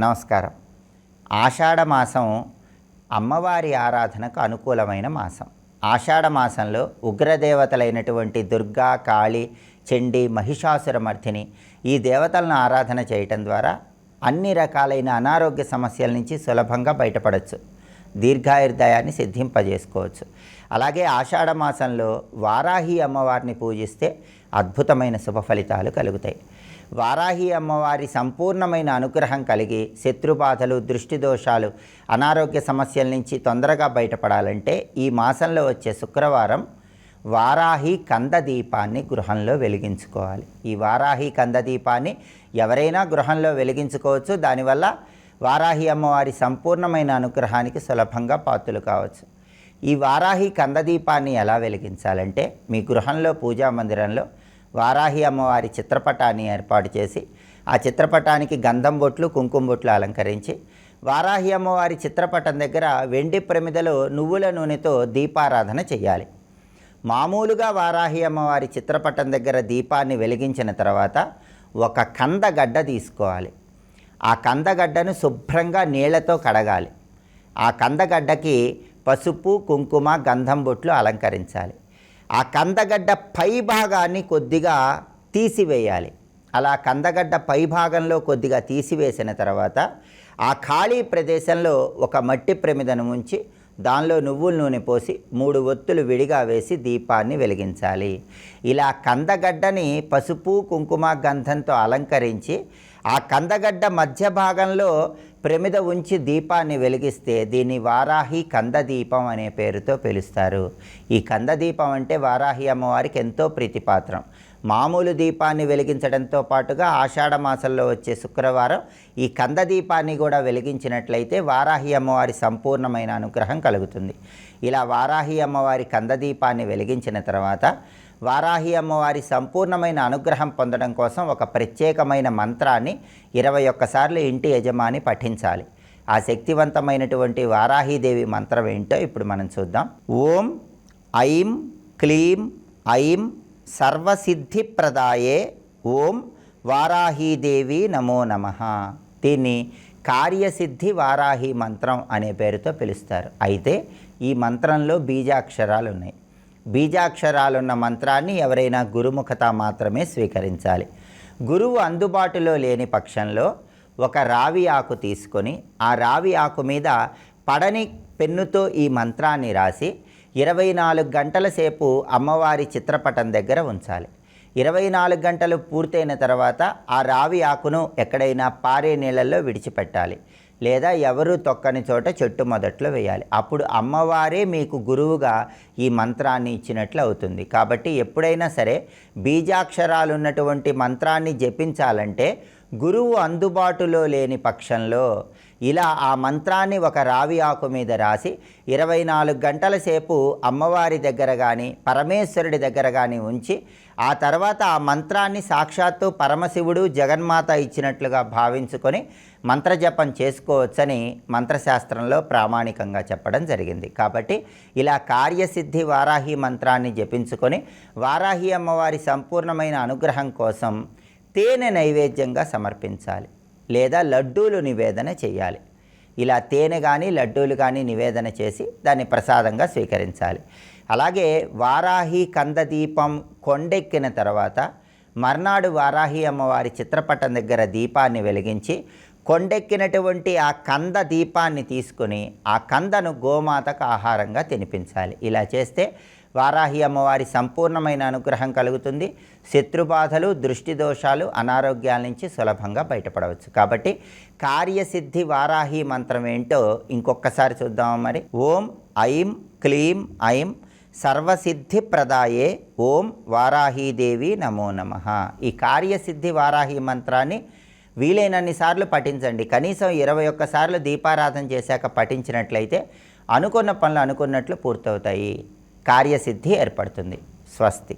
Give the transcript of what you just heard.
నమస్కారం. ఆషాఢ మాసం అమ్మవారి ఆరాధనకు అనుకూలమైన మాసం. ఆషాఢ మాసంలో ఉగ్రదేవతలైనటువంటి దుర్గా కాళి చండి మహిషాసురమర్థిని ఈ దేవతలను ఆరాధన చేయటం ద్వారా అన్ని రకాలైన అనారోగ్య సమస్యల నుంచి సులభంగా బయటపడవచ్చు దీర్ఘాయుర్దయాన్ని సిద్ధింపజేసుకోవచ్చు. అలాగే ఆషాఢ మాసంలో వారాహి అమ్మవారిని పూజిస్తే అద్భుతమైన శుభ ఫలితాలు కలుగుతాయి. వారాహి అమ్మవారి సంపూర్ణమైన అనుగ్రహం కలిగి శత్రుబాధలు దృష్టి దోషాలు అనారోగ్య సమస్యల నుంచి తొందరగా బయటపడాలంటే ఈ మాసంలో వచ్చే శుక్రవారం వారాహి కంద దీపాన్ని గృహంలో వెలిగించుకోవాలి. ఈ వారాహి కంద దీపాన్ని ఎవరైనా గృహంలో వెలిగించుకోవచ్చు. దానివల్ల వారాహి అమ్మవారి సంపూర్ణమైన అనుగ్రహానికి సులభంగా పాత్రలు కావచ్చు. ఈ వారాహి కందదీపాన్ని ఎలా వెలిగించాలంటే మీ గృహంలో పూజా మందిరంలో వారాహి అమ్మవారి చిత్రపటాన్ని ఏర్పాటు చేసి ఆ చిత్రపటానికి గంధం బొట్లు కుంకుమ బొట్లు అలంకరించి వారాహి అమ్మవారి చిత్రపటం దగ్గర వెండి ప్రమిదలో నువ్వుల నూనెతో దీపారాధన చేయాలి. మామూలుగా వారాహి అమ్మవారి చిత్రపటం దగ్గర దీపాన్ని వెలిగించిన తర్వాత ఒక కందగడ్డ తీసుకోవాలి. ఆ కందగడ్డను శుభ్రంగా నీళ్ళతో కడగాలి. ఆ కందగడ్డకి పసుపు కుంకుమ గంధం బొట్లు అలంకరించాలి. ఆ కందగడ్డ పై భాగాన్ని కొద్దిగా తీసివేయాలి. అలా కందగడ్డ పై భాగంలో కొద్దిగా తీసివేసిన తర్వాత ఆ ఖాళీ ప్రదేశంలో ఒక మట్టి ప్రమిదను ఉంచి దానిలో నువ్వుల నూనె పోసి మూడు ఒత్తులు విడిగా వేసి దీపాన్ని వెలిగించాలి. ఇలా కందగడ్డని పసుపు కుంకుమ గంధంతో అలంకరించి ఆ కందగడ్డ మధ్య భాగంలో ప్రమిద ఉంచి దీపాన్ని వెలిగిస్తే దీన్ని వారాహి కందదీపం అనే పేరుతో పిలుస్తారు. ఈ కందదీపం అంటే వారాహి అమ్మవారికి ఎంతో ప్రీతిపాత్రం. మామూలు దీపాన్ని వెలిగించడంతో పాటుగా ఆషాఢ మాసంలో వచ్చే శుక్రవారం ఈ కందదీపాన్ని కూడా వెలిగించినట్లయితే వారాహి అమ్మవారి సంపూర్ణమైన అనుగ్రహం కలుగుతుంది. ఇలా వారాహి అమ్మవారి కందదీపాన్ని వెలిగించిన తర్వాత వారాహి అమ్మవారి సంపూర్ణమైన అనుగ్రహం పొందడం కోసం ఒక ప్రత్యేకమైన మంత్రాన్ని ఇరవై ఒక్కసార్లు ఇంటి యజమాని పఠించాలి. ఆ శక్తివంతమైనటువంటి వారాహీదేవి మంత్రం ఏంటో ఇప్పుడు మనం చూద్దాం. ఓం ఐం క్లీం ఐం సర్వసిద్ధిప్రదాయే ఓం వారాహీదేవి నమో నమ. దీన్ని కార్యసిద్ధి వారాహి మంత్రం అనే పేరుతో పిలుస్తారు. అయితే ఈ మంత్రంలో బీజాక్షరాలు ఉన్నాయి. బీజాక్షరాలున్న మంత్రాన్ని ఎవరైనా గురుముఖత మాత్రమే స్వీకరించాలి. గురువు అందుబాటులో లేని పక్షంలో ఒక రావి ఆకు తీసుకొని ఆ రావి ఆకు మీద పడని పెన్నుతో ఈ మంత్రాన్ని రాసి ఇరవై నాలుగు గంటల సేపు అమ్మవారి చిత్రపటం దగ్గర ఉంచాలి. ఇరవై నాలుగు గంటలు పూర్తయిన తర్వాత ఆ రావి ఆకును ఎక్కడైనా పారే నీళ్ళల్లో విడిచిపెట్టాలి. లేదా ఎవరు తొక్కని చోట చెట్టు మొదట్లో వేయాలి. అప్పుడు అమ్మవారే మీకు గురువుగా ఈ మంత్రాన్ని ఇచ్చినట్లు అవుతుంది. కాబట్టి ఎప్పుడైనా సరే బీజాక్షరాలు ఉన్నటువంటి మంత్రాన్ని జపించాలంటే గురువు అందుబాటులో లేని పక్షంలో ఇలా ఆ మంత్రాన్ని ఒక రావి ఆకు మీద రాసి ఇరవై నాలుగు గంటల సేపు అమ్మవారి దగ్గర కానీ పరమేశ్వరుడి దగ్గర కానీ ఉంచి ఆ తర్వాత ఆ మంత్రాన్ని సాక్షాత్తు పరమశివుడు జగన్మాత ఇచ్చినట్లుగా భావించుకొని మంత్రజపం చేసుకోవచ్చని మంత్రశాస్త్రంలో ప్రామాణికంగా చెప్పడం జరిగింది. కాబట్టి ఇలా కార్యసిద్ధి వారాహి మంత్రాన్ని జపించుకొని వారాహి అమ్మవారి సంపూర్ణమైన అనుగ్రహం కోసం తేనె నైవేద్యంగా సమర్పించాలి లేదా లడ్డూలు నివేదన చేయాలి. ఇలా తేనె కానీ లడ్డూలు కానీ నివేదన చేసి దాన్ని ప్రసాదంగా స్వీకరించాలి. అలాగే వారాహి కందదీపం కొండెక్కిన తర్వాత మర్నాడు వారాహి అమ్మవారి చిత్రపటం దగ్గర దీపాన్ని వెలిగించి కొండెక్కినటువంటి ఆ కంద దీపాన్ని తీసుకుని ఆ కందను గోమాతకు ఆహారంగా తినిపించాలి. ఇలా చేస్తే వారాహి అమ్మవారి సంపూర్ణమైన అనుగ్రహం కలుగుతుంది. శత్రుబాధలు దృష్టి దోషాలు అనారోగ్యాల నుంచి సులభంగా బయటపడవచ్చు. కాబట్టి కార్యసిద్ధి వారాహి మంత్రం ఏంటో ఇంకొకసారి చూద్దాం మరి. ఓం ఐం క్లీం ఐం సర్వసిద్ధి ప్రదాయే ఓం వారాహీదేవి నమో నమ. ఈ కార్యసిద్ధి వారాహి మంత్రాన్ని వీలైనన్ని సార్లు పఠించండి. కనీసం ఇరవై ఒక్కసార్లు దీపారాధన చేశాక పఠించినట్లయితే అనుకున్న పనులు అనుకున్నట్లు పూర్తవుతాయి. కార్యసిద్ధి ఏర్పడుతుంది. స్వస్తి.